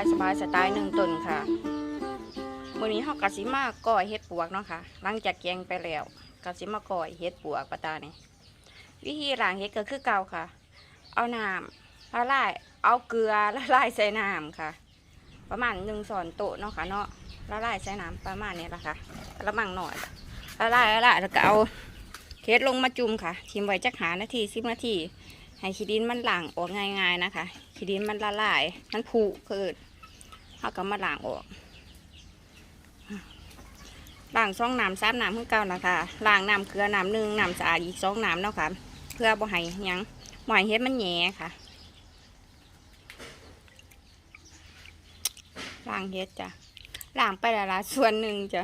ายสบายสไตล์หนึ่งต้นค่ะมื้อนี้เฮากะสิมาก่อยเฮ็ดปวกเนาะค่ะหลังจากแกงไปแล้วกะสิมาก่อยเฮ็ดปวกปะตานี่วิธีล้างเฮ็ดก็คือเก่าค่ะ เอาน้ำละลายเอาเกลือละลายใส่น้ำค่ะ ประมาณหนึ่งส่วนโต๊ะเนาะค่ะเนาะละลายใส่น้ำประมาณนี้ละค่ะกระมังหน่อยละลายละลายแล้วก็เอาเฮ็ดลงมาจุ่มค่ะทิมไว้จักหานาทีสิบนาทีให้ขี้ดินมันหลั่งออกง่ายๆนะคะขี้ดินมันละลายมันผุเกิด เขาก็มาล้างออกล้างสองน้ำสามน้ำเพื่อเก่านะคะล้างน้ำเกลือน้ำหนึ่งน้ำสะอาดอีกสองน้ำเนาะค่ะ เพื่อบ่ให้ยังบ่ให้เฮ็ดมันแหย่ค่ะล้างเฮ็ดจ้ะล้างไปและละส่วนหนึ่งจ้ะ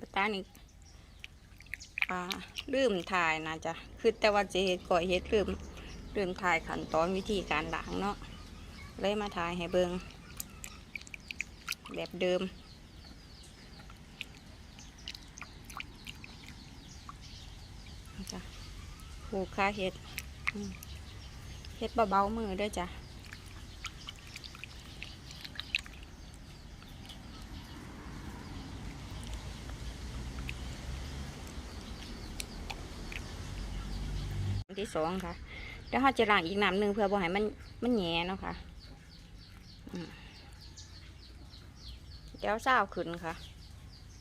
ปตานี่อ่าลืมถ่ายนะจ้ะคือแต่ว่าจะเฮ็ดก่อยเฮ็ดลืมเรื่องถ่ายขั้นตอนวิธีการล้างเนาะเลยมาถ่ายให้เบิง แบบเดิม จ้ะผูกค่าเฮ็ดเฮ็ดเบาๆมือด้วยจ้ะที่สองค่ะเดี๋ยวเราจะล้างอีกน้ำหนึ่งเพื่อบ่ให้มันมันแหย่เนาะค่ะอืม เดียวเศร้าขึ้นค่ะ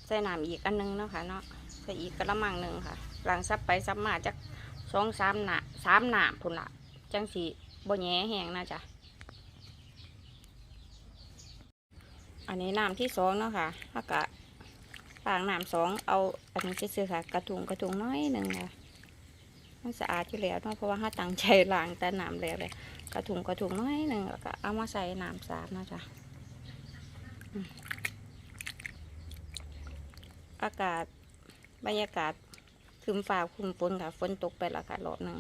ใส่น้ำอีกอันหนึงเนาะค่ะเนาะใส่อีกกระมังหนึ่งค่ะ หล้างซับไปซับมาจากสองสามหนาสามหนาพุ่นละจังสีบ่แหย่แห้งนะจ๊ะอันนี้น้ำที่สองเนาะค่ะแล้วก็ล้างน้ำสองเอาอันนี้ซื้อค่ะ กระทุงกระทุงน้อยหนึ่งค่ะมันสะอาดอยู่แล้วเนาะเพราะว่าถ้าตั้งใจล้างแต่น้ำแล้วเลยกระถุงกระถุงน้อยหนึ่งแล้วก็เอามาใส่น้ำสาดเนะจ้ะ อากาศบรรยากาศครึมฟ้าครึมฝนค่ะ ฝนตกไปและค่ะรอบหนึ่ง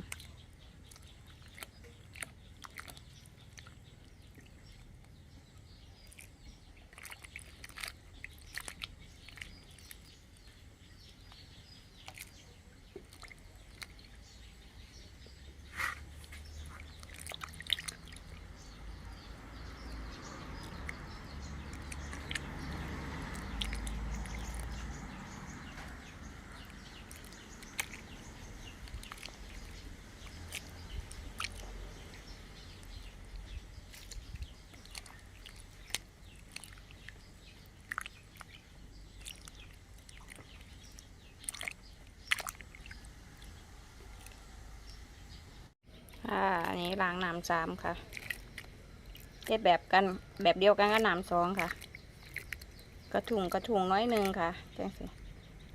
ล้างน้ำสามค่ะเฮ็ดแบบกันแบบเดียวกันกับน้ำสองค่ะ กระถุงกระถุงน้อยหนึ่งค่ะจังสี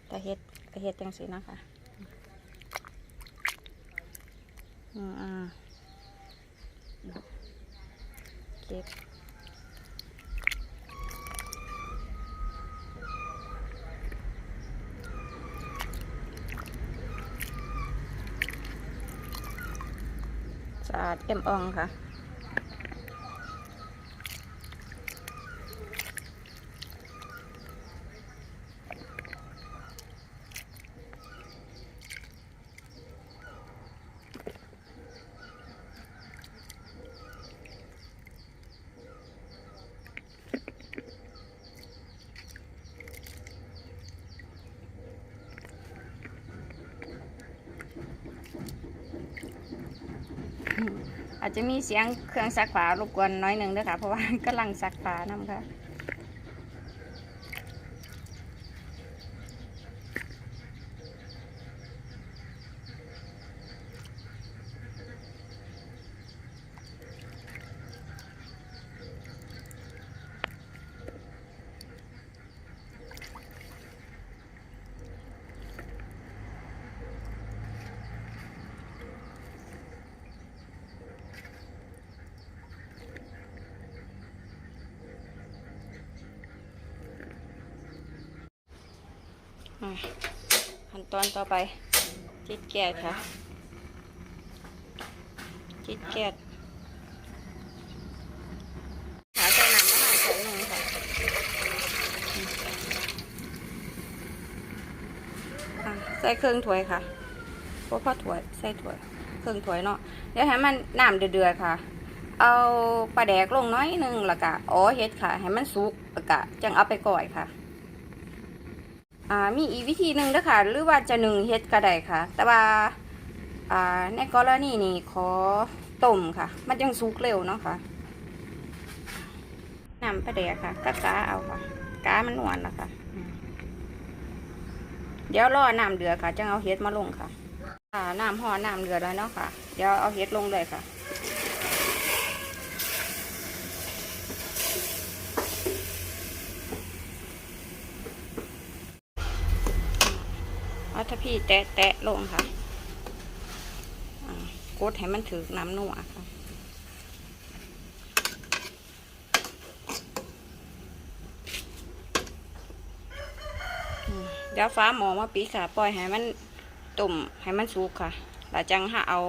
แต่เฮ็ดก็เฮ็ดจังสีนะคะอืมอ่าเก็บ อาดเอ็มอองค่ะ อาจจะมีเสียงเครื่องซักผ้ารบกวนน้อยหนึ่งด้วยค่ะ เพราะว่ากำลังซักผ้านำค่ะ ขั้นตอนต่อไป จิตแกดค่ะ จิตแกดหาใส่น้ำมะนาวใส่หนึ่งค่ะใส่เครื่องถ้วยค่ะเพราะพ่อถ้วยใส่ถ้วยเครื่องถ้วยเนาะเดี๋ยวให้มันน้ำเดือดๆค่ะ เอาปลาแดกลงน้อยหนึงแล้วก็อ๋อเฮ็ดค่ะ ให้มันสุกแล้วก็จังเอาไปก่อยค่ะ อ่ามีอีกวิธีหนึ่งด้ค่ะ หรือว่าจะหนึ่งเฮ็ดก็ได้ค่ะ แต่ว่าอ่าในกรณีนี้ขอต้มค่ะ มันจังสุกเร็วเนาะค่ะน้ำปลาแดกค่ะก็กาเอาค่ะกามันหวานแล้วค่ะเดี๋ยวรอน้ำเดือดค่ะจังเอาเฮ็ดมาลงค่ะอ่าน้ำห่อน้ำเดือดแล้วเนาะค่ะ เดี๋ยวเอาเฮ็ดลงเลยค่ะ เอาถ้า พี่แตะแตะลงค่ะกดให้มันถือน้ำนัวค่ะเดี๋ยวฟ้าหมอมาปีค่ะ ปล่อยให้มันตุ่มให้มันสุกค่ะแล้วจังหาเอา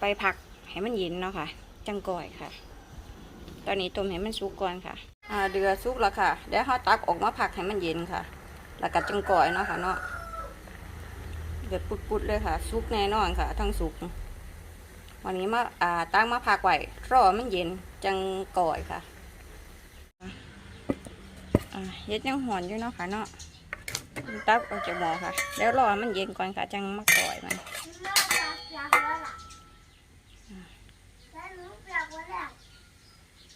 ไปผักให้มันเย็นเนาะค่ะ จังก่อยค่ะ ตอนนี้ต้มให้มันสุกก่อนค่ะอ่าเดือดสุกแล้วค่ะเดี๋ยวเขาตักออกมาผักให้มันเย็นค่ะ แล้วก็จังก่อยเนาะค่ะเนาะ เดือดปุดๆเลยค่ะซุกแน่นอนค่ะ ทั้งสุก วันนี้มาอ่าตั้งมาพักไว้รอมันเย็นจังก่อยค่ะอ่าเย็ดยังหอนอยู่เนาะค่ะเนาะตักออกจากหม้อค่ะ แล้วรอมันเย็นก่อนค่ะจังมาก่อยมัน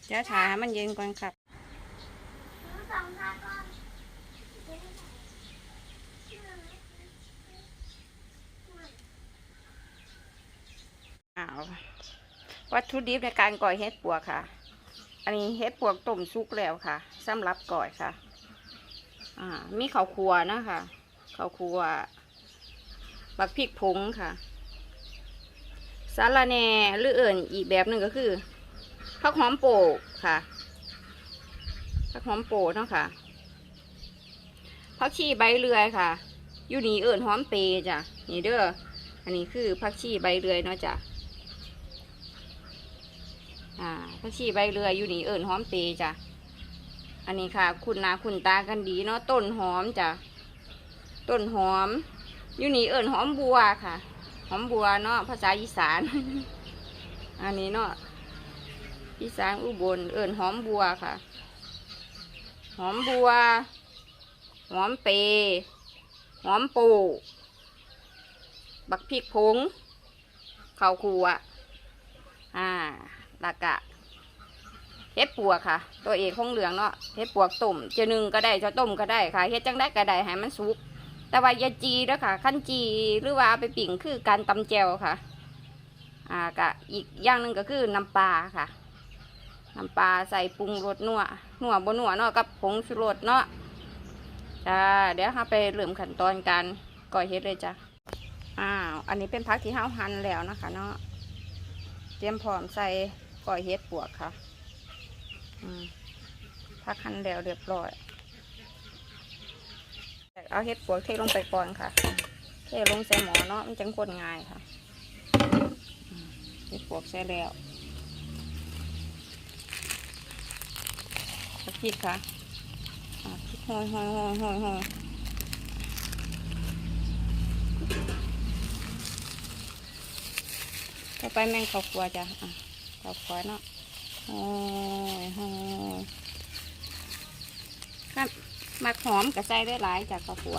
เดี๋ยวถาให้มันเย็นก่อนครับ อ้าววัตถุดิบในการก่อยเห็ดปวกค่ะ อันนี้เห็ดปวกต้มซุกแล้วค่ะสำหรับก่อยค่ะ อ่า มีข้าวคั่วนะคะข้าวคั่วบักพริกผงค่ะสาลาแหน่หรือเอิ่นอีกแบบหนึ่งก็คือผักหอมโปกค่ะผักหอมโปกเนาะค่ะผักชีใบเลื่อยค่ะ อยู่นี่เอิ่นหอมเปรจ้ะนี่เด้ออันนี้คือผักชีใบเลื่อยเนาะจ้ะ อ่าผักชีใบเรืออยู่นี่เอิญหอมเปย์จ้ะอันนี้ค่ะ คุณนาคุณตากันดีเนาะต้นหอมจ้ะต้นหอมอยู่นี่เอิญหอมบัวค่ะ หอมบัวเนาะภาษาอีสาน อันนี้เนาะอีสานอุบลเอิญหอมบัวค่ะ หอมบัว หอมเปย์หอมปูบักพริกผงข้าวคั่วอ่า แล้วก็เฮ็ดปวกค่ะ ตัวเอกของเหลืองเนาะเฮ็ดปวกต้มจะนึ่งก็ได้จะต้มก็ได้ค่ะเฮ็ดจังได้ก็ได้ให้มันสุก แต่ว่าอย่าจีเด้อค่ะขั้นจีหรือว่าไปปิ่งคือการตำแจวค่ะ อ่าก็อีกอย่างหนึ่งก็คือน้ำปลาค่ะน้ำปลาใส่ปรุงรสนัวนัวบนนัวเนาะกับผงชูรสเนาะจ้าเดี๋ยวเราไปเริ่มขั้นตอนการก่อเฮ็ดเลยจ้ะอ้าวอันนี้เป็นผักที่ห้าหั่นแล้วนะคะ เนาะเตรียมพร้อมใส่ ก่อยเฮ็ดปวกค่ะพักหั่นแล้วเรียบร้อยเอาเฮ็ดปวกเทลงไปก่อนค่ะ เทลงใส่หมอเนาะมันจังคนง่ายค่ะเฮ็ดปวกใส่แล้วเอาพริกค่ะอ่าพริกห้อยห้อยห้อยห้อยห้อยต่อไปแมงข้าวคั่วจ้ะ อะข้าเนาะโอ้ยโอ้ยครับมักหอมกับใส่ได้หลายจากข้าวคั่ว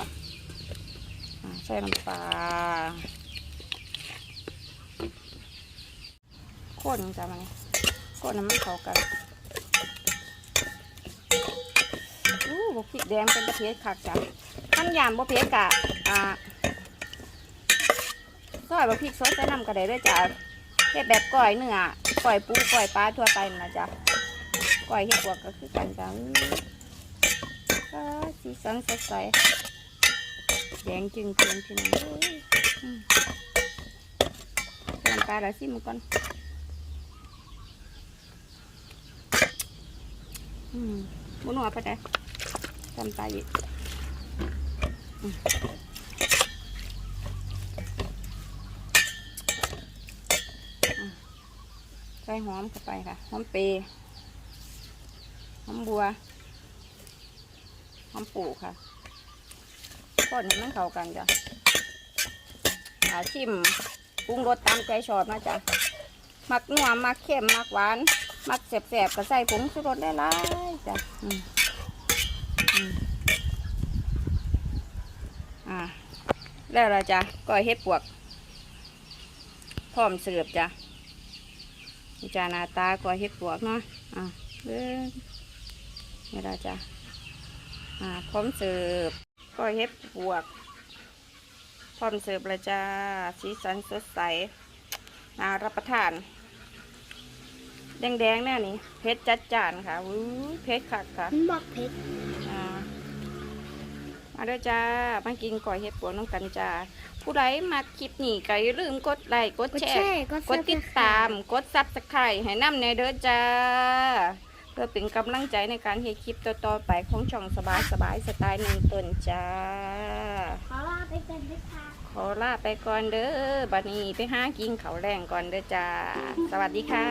ใส่น้ำปลาข้นจ้ะมันข้นน้ำมันเข้ากันอู้บกพริกแดงเป็นตะเพียคักจ้ะขั้นยามบกเพียกะอ่าซอยบกพริกซอยใส่น้ำกระเดด้วยจ้ะ เฮ็ดแบบก้อยเนื้อก้อยปูก้อยปลาทั่วไปนั่นนะจ๊ะก้อยเฮ็ดบวกก็คือกันจ้ะก็สีสันสดใสแดงจึงเคืองพี่น้องเอ้ยมปลาละสิมันก่อนอืมบุนหัวไปได้ทำปลาอีกอืม ใส่หอมเข้าไปค่ะ หอมเปรย์หอมบัว หอมปูค่ะคนให้มันเข้ากันจ้ะอาชิมปรุงรสตามใจชอบนะจ๊ะมักนัวมักเค็มมักหวาน มักแสบๆก็ใส่ผงชูรสได้หลายจ้ะอืมอืมอ่าแล้วเราจะก้อยเฮ็ดปวก พร้อมเสิร์ฟจ้ะ จานาตาก้อยเฮ็ดปวกเนาะอ่าเบิ่งนี่เราจะอ่าพร้อมเสิร์ฟก้อยเฮ็ดปวก พร้อมเสิร์ฟล้วจ้าสีสันสดใสน่ารับประทาน แดงๆแน่นี่เผ็ดจัดจานค่ะวู้เผ็ดคักค่ะหมักเผ็ดอ่า มาเด้อจ้ามากินก่อยเห็ดปวกน้องกันจ้า ผู้ใดมาคลิปนี้ก็อย่าลืมกดไลค์กดกดแชแชร์ร์กดกดติดตาม กดซับสไครต์ให้น้ำในเด้อจ้า เพื่อเป็นกำลังใจในการเฮ็ดคลิปต่อๆไปของช่องสบายสบายๆสไตล์หนึ่งตนจ้า ขอลาไปกันด้วยค่ะขอลาไปก่อนเด้อบัดนี้ไปหากินเขาวแรงก่อนเด้อจ้า สวัสดีค่ะ